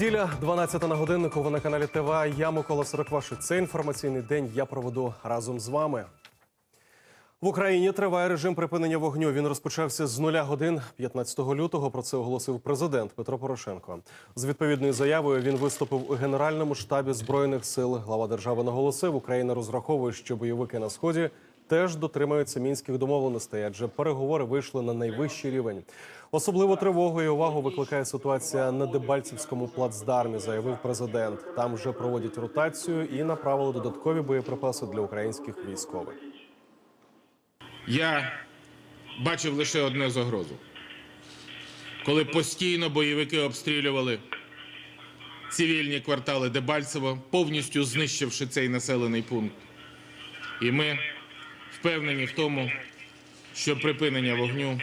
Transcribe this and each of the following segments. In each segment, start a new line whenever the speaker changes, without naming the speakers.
Неділя, 12 на годиннику. Ви на каналі ТВА. Я Микола Сорокваши. Це інформаційний день. Я проведу разом з вами. В Україні триває режим припинення вогню. Він розпочався з нуля годин 15 лютого. Про це оголосив президент Петро Порошенко. З відповідною заявою він виступив у генеральному штабі збройних сил. Глава держави наголосив, Україна розраховує, що бойовики на сході теж дотримаються мінських домовленостей, адже переговори вийшли на найвищий рівень. Особливо тривогу і увагу викликає ситуація на Дебальцівському плацдармі, заявив президент. Там вже проводять ротацію і направили додаткові боєприпаси для українських військових.
Я бачив лише одне загрозу. Коли постійно бойовики обстрілювали цивільні квартали Дебальцево, повністю знищивши цей населений пункт. І ми впевнені в тому, що припинення вогню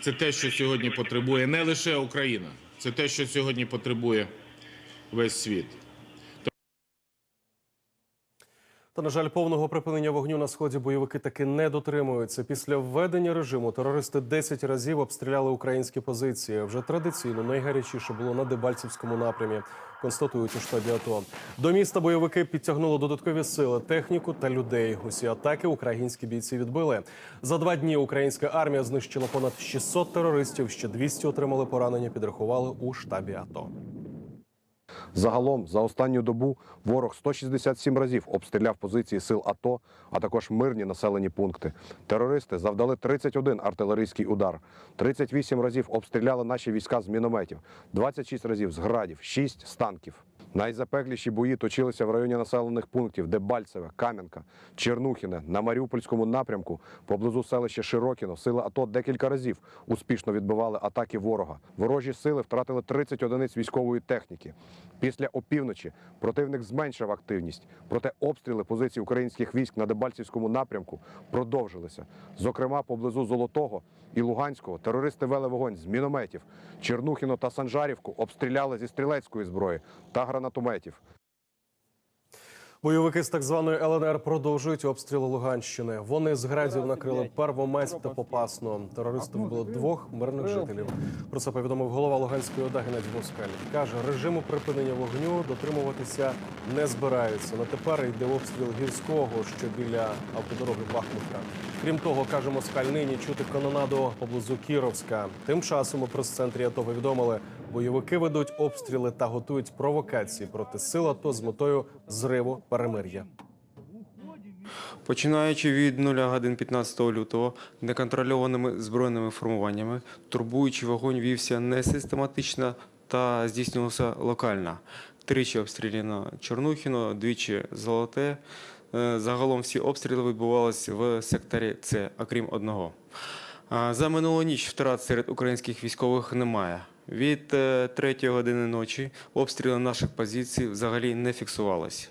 це те, що сьогодні потребує не лише Україна, це те, що сьогодні потребує весь світ.
Та на жаль, повного припинення вогню на сході бойовики таки не дотримуються. Після введення режиму терористи 10 разів обстріляли українські позиції. Вже традиційно найгарячіше було на Дебальцівському напрямі. Констатують у штабі АТО. До міста бойовики підтягнули додаткові сили, техніку та людей. Усі атаки українські бійці відбили. За два дні українська армія знищила понад 600 терористів. Ще 200 отримали поранення. Підрахували у штабі АТО.
Загалом за останню добу ворог 167 разів обстріляв позиції сил АТО, а також мирні населені пункти. Терористи завдали 31 артилерійський удар, 38 разів обстріляли наші війська з мінометів, 26 разів з градів, 6 з танків. Найзапекліші бої точилися в районі населених пунктів Дебальцеве, Кам'янка, Чернухіне, на Маріупольському напрямку, поблизу селища Широкіно. Сили АТО декілька разів успішно відбивали атаки ворога. Ворожі сили втратили 30 одиниць військової техніки. Після опівночі противник зменшив активність, проте обстріли позицій українських військ на Дебальцівському напрямку продовжилися. Зокрема, поблизу Золотого і Луганського терористи вели вогонь з мінометів. Чернухіно та Санжарівку обстріляли зі стрілецької зброї та гранатометів.
Бойовики з так званої ЛНР продовжують обстріли Луганщини. Вони з градів накрили Первомайськ та Попасну. Терористи вбили двох мирних жителів. Про це повідомив голова Луганської ОДА Геннадій Москаль. Каже, режиму припинення вогню дотримуватися не збираються. На тепер йде обстріл гірського, що біля автодороги Бахмутка. Крім того, каже Москаль, нині чути канонаду поблизу Кіровська. Тим часом у прес-центрі АТО повідомили, бойовики ведуть обстріли та готують провокації проти сил АТО з метою зриву перемир'я.
Починаючи від 0 годин 15 лютого, неконтрольованими збройними формуваннями, турбуючий вогонь вівся не систематично та здійснювався локально. Тричі обстріляно Чорнухіно, двічі Золоте. Е, Загалом всі обстріли відбувалися в секторі С, окрім одного. За минулу ніч втрат серед українських військових немає. Від 3 години ночі обстріли наших позицій взагалі не фіксувалися.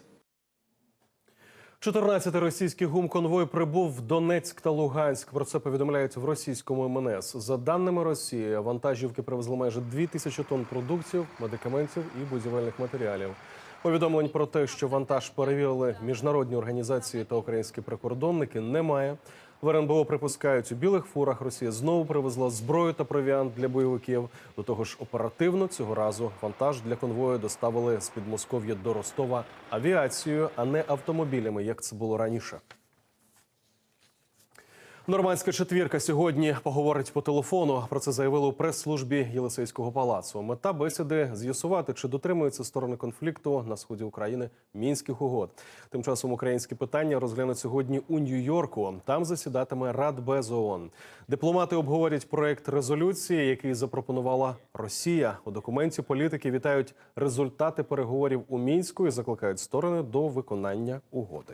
14 російський гумконвой прибув в Донецьк та Луганськ. Про це повідомляють в російському МНС. За даними Росії, вантажівки привезли майже 2 тисячі тонн продуктів, медикаментів і будівельних матеріалів. Повідомлень про те, що вантаж перевірили міжнародні організації та українські прикордонники, немає. В РНБО припускають, у білих фурах Росія знову привезла зброю та провіант для бойовиків. До того ж, оперативно цього разу вантаж для конвою доставили з Підмосков'я до Ростова авіацією, а не автомобілями, як це було раніше. Нормандська четвірка сьогодні поговорить по телефону. Про це заявили у прес-службі Єлисейського палацу. Мета бесіди з'ясувати, чи дотримуються сторони конфлікту на сході України мінських угод. Тим часом українські питання розглянуть сьогодні у Нью-Йорку. Там засідатиме Радбез ООН. Дипломати обговорять проект резолюції, який запропонувала Росія. У документі політики вітають результати переговорів у мінську і закликають сторони до виконання угоди.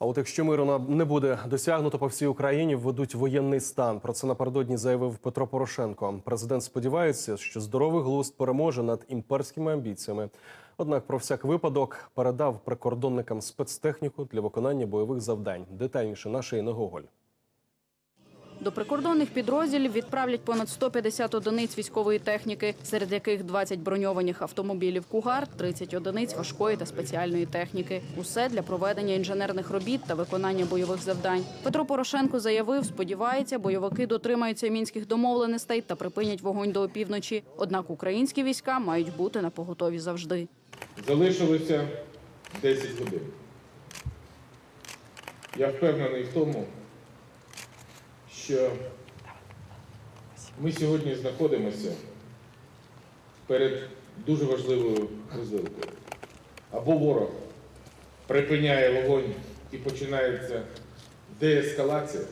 А от якщо миру не буде досягнуто по всій Україні, введуть воєнний стан. Про це напередодні заявив Петро Порошенко. Президент сподівається, що здоровий глузд переможе над імперськими амбіціями. Однак про всяк випадок передав прикордонникам спецтехніку для виконання бойових завдань. Детальніше наша Інна Гоголь.
До прикордонних підрозділів відправлять понад 150 одиниць військової техніки, серед яких 20 броньованих автомобілів Кугар, 30 одиниць важкої та спеціальної техніки. Усе для проведення інженерних робіт та виконання бойових завдань. Петро Порошенко заявив, сподівається, бойовики дотримаються мінських домовленостей та припинять вогонь до опівночі. Однак українські війська мають бути на поготові завжди.
Залишилося 10 годин. Я впевнений в тому, що ми сьогодні знаходимося перед дуже важливою розвилкою. Або ворог припиняє вогонь і починається деескалація,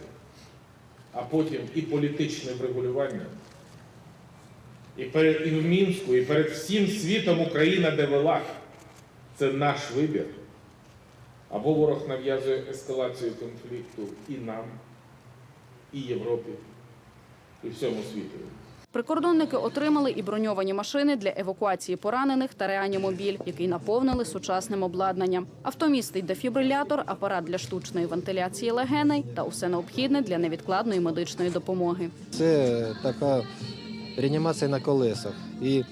а потім і політичне врегулювання. І перед і в Мінську, і перед всім світом Україна довела. Це наш вибір. Або ворог нав'язує ескалацію конфлікту і нам, і Європі, і всьому світу.
Прикордонники отримали і броньовані машини для евакуації поранених та реанімобіль, який наповнили сучасним обладнанням. Авто містить дефібрилятор, апарат для штучної вентиляції легеней та усе необхідне для невідкладної медичної допомоги.
Це така реанімація на колесах. І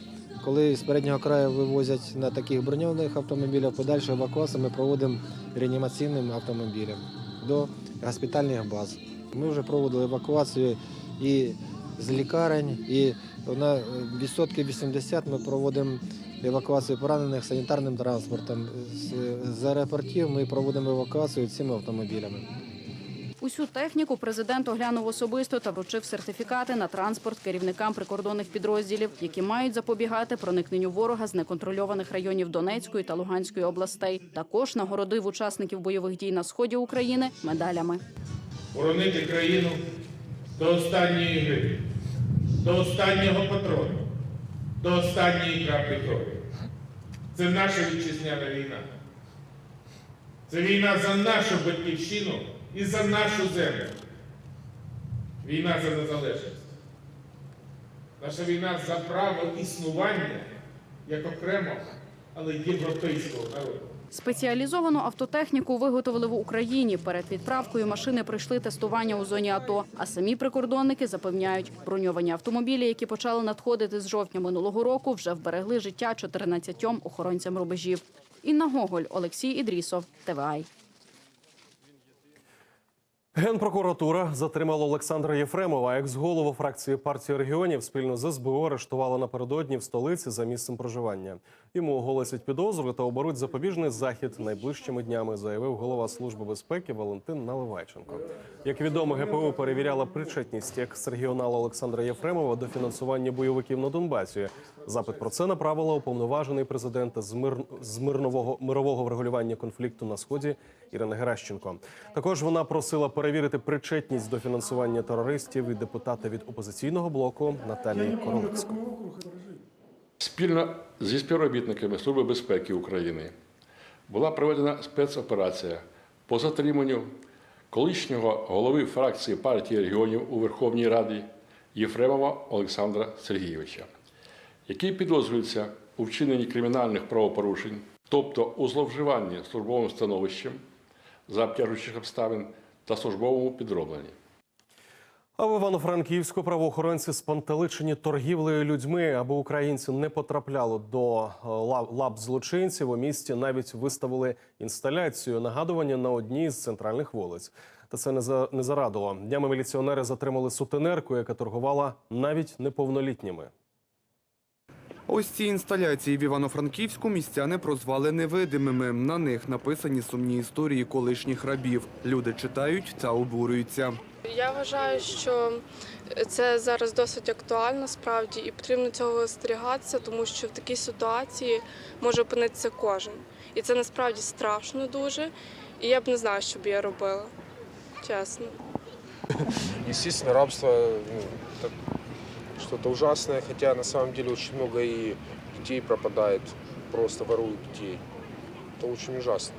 коли з переднього краю вивозять на таких броньованих автомобілях, подальшу евакуацію ми проводимо реанімаційним автомобілем до госпітальних баз. Ми вже проводили евакуацію і з лікарень, і на відсотки 80 ми проводимо евакуацію поранених санітарним транспортом. З- аеропортів ми проводимо евакуацію цими автомобілями.
Усю техніку президент оглянув особисто та вручив сертифікати на транспорт керівникам прикордонних підрозділів, які мають запобігати проникненню ворога з неконтрольованих районів Донецької та Луганської областей. Також нагородив учасників бойових дій на сході України медалями.
Боронити країну до останньої гривні, до останнього патрону, до останньої краплі крові. Це наша вітчизняна війна. Це війна за нашу батьківщину і за нашу землю. Війна за незалежність. Наша війна за право існування як окремого, але європейського народу.
Спеціалізовану автотехніку виготовили в Україні. Перед відправкою машини пройшли тестування у зоні АТО. А самі прикордонники запевняють, броньовані автомобілі, які почали надходити з жовтня минулого року, вже вберегли життя 14 охоронцям рубежів. Інна Гоголь, Олексій Ідрісов, ТВАЙ.
Генпрокуратура затримала Олександра Єфремова, екс-голову фракції партії регіонів. Спільно з СБУ арештувала напередодні в столиці за місцем проживання. Йому оголосять підозру та оберуть запобіжний захід найближчими днями, заявив голова служби безпеки Валентин Наливайченко. Як відомо, ГПУ перевіряла причетність екс-регіонала Олександра Єфремова до фінансування бойовиків на Донбасі. Запит про це направила уповноважений президента з мир з мирнового мирового врегулювання конфлікту на сході Ірина Геращенко. Також вона просила перевірити причетність до фінансування терористів і депутата від опозиційного блоку Наталії Королевської.
Спільно зі співробітниками Служби безпеки України була проведена спецоперація по затриманню колишнього голови фракції партії регіонів у Верховній Раді Єфремова Олександра Сергійовича, який підозрюється у вчиненні кримінальних правопорушень, тобто у зловживанні службовим становищем за обтяжуючих обставин та службовому підробленні.
А в Івано-Франківську правоохоронці спантеличені торгівлею людьми, аби українці не потрапляли до е, лап злочинців. У місті навіть виставили інсталяцію нагадування на одній з центральних вулиць. Та це не зарадило. Днями міліціонери затримали сутенерку, яка торгувала навіть неповнолітніми.
Ось ці інсталяції в Івано-Франківську містяни прозвали невидимими. На них написані сумні історії колишніх рабів. Люди читають та обурюються.
Я вважаю, що це зараз досить актуально справді і потрібно цього остерігатися, тому що в такій ситуації може опинитися кожен. І це насправді страшно дуже. І я б не знала, що б я робила. Чесно.
Естественно, рабство ну, что-то ужасное, на самом деле очень много и детей пропадает, просто воруют детей. Это очень ужасно.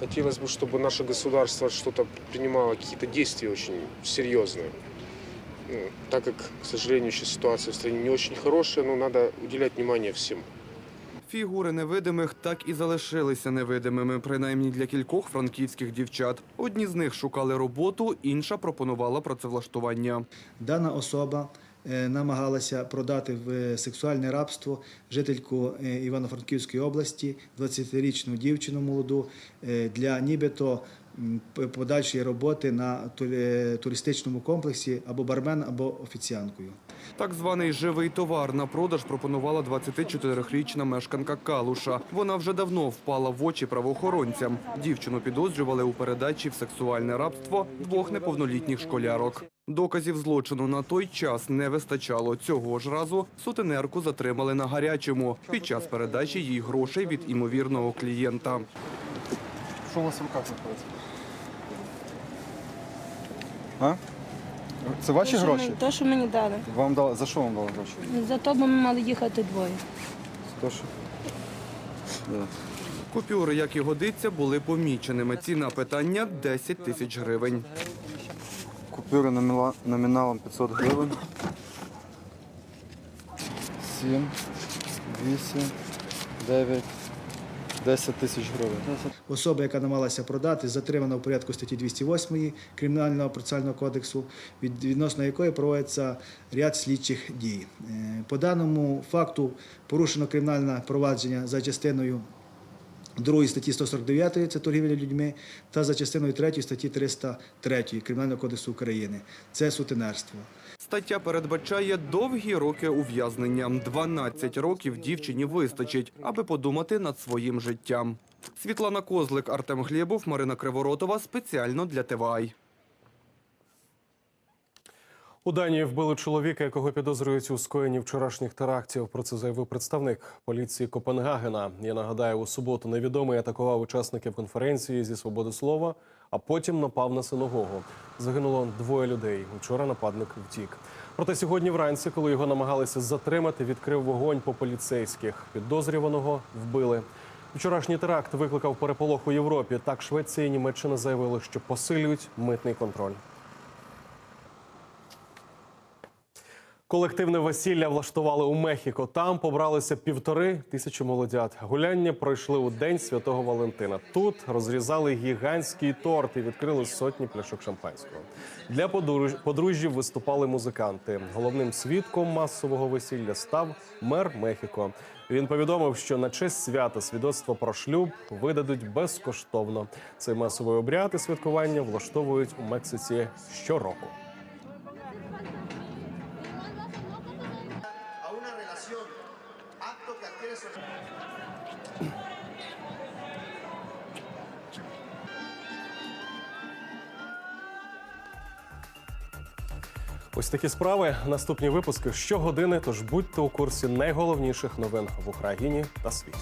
Хотелось бы, чтобы наше государство что-то принимало, какие-то действия очень серьезные. Ну, так как, к сожалению, сейчас ситуация в стране не очень хорошая, но надо уделять внимание всем.
Фігури невидимих так і залишилися невидимими, принаймні для кількох франківських дівчат. Одні з них шукали роботу, інша пропонувала працевлаштування.
Дана особа е, намагалася продати в е, сексуальне рабство жительку е, Івано-Франківської області, 20-річну дівчину молоду, е, для нібито подальшої роботи на туристичному комплексі або бармен, або офіціанткою.
Так званий живий товар на продаж пропонувала 24-річна мешканка Калуша. Вона вже давно впала в очі правоохоронцям. Дівчину підозрювали у передачі в сексуальне рабство двох неповнолітніх школярок. Доказів злочину на той час не вистачало. Цього ж разу сутенерку затримали на гарячому під час передачі їй грошей від імовірного клієнта.
Що у вас в руках знаходиться? А? Це ваші гроші?
Те, що мені дали.
Вам дали за що вам дали гроші?
За то, бо ми мали їхати двоє.
То що? Да.
Купюри, як і годиться, були поміченими. Ціна питання 10 тисяч гривень.
Купюри номіла- номіналом 500 гривень. 7, 8, 9, 10 тисяч гривень.
Особа, яка намагалася продати, затримана в порядку статті 208 Кримінального процесуального кодексу, відносно якої проводиться ряд слідчих дій. Е, По даному факту порушено кримінальне провадження за частиною 2 статті 149 це торгівля людьми, та за частиною 3 статті 303 Кримінального кодексу України. Це сутенерство.
Стаття передбачає довгі роки ув'язнення. 12 років дівчині вистачить, аби подумати над своїм життям. Світлана Козлик, Артем Глєбов, Марина Криворотова спеціально для ТВАЙ.
У Данії вбили чоловіка, якого підозрюють у скоєнні вчорашніх терактів. Про це заявив представник поліції Копенгагена. Я нагадаю, у суботу невідомий атакував учасників конференції зі свободи слова, а потім напав на синагогу. Загинуло двоє людей. Учора нападник втік. Проте сьогодні вранці, коли його намагалися затримати, відкрив вогонь по поліцейських. Підозрюваного вбили. Вчорашній теракт викликав переполох у Європі. Так Швеція і Німеччина заявили, що посилюють митний контроль. Колективне весілля влаштували у Мехіко. Там побралися півтори тисячі молодят. Гуляння пройшли у день святого Валентина. Тут розрізали гігантський торт і відкрили сотні пляшок шампанського. Для подруж- подружжів виступали музиканти. Головним свідком масового весілля став мер Мехіко. Він повідомив, що на честь свята свідоцтво про шлюб видадуть безкоштовно. Цей масовий обряд і святкування влаштовують у Мексиці щороку. Ось такі справи. Наступні випуски щогодини. Тож будьте у курсі найголовніших новин в Україні та світі.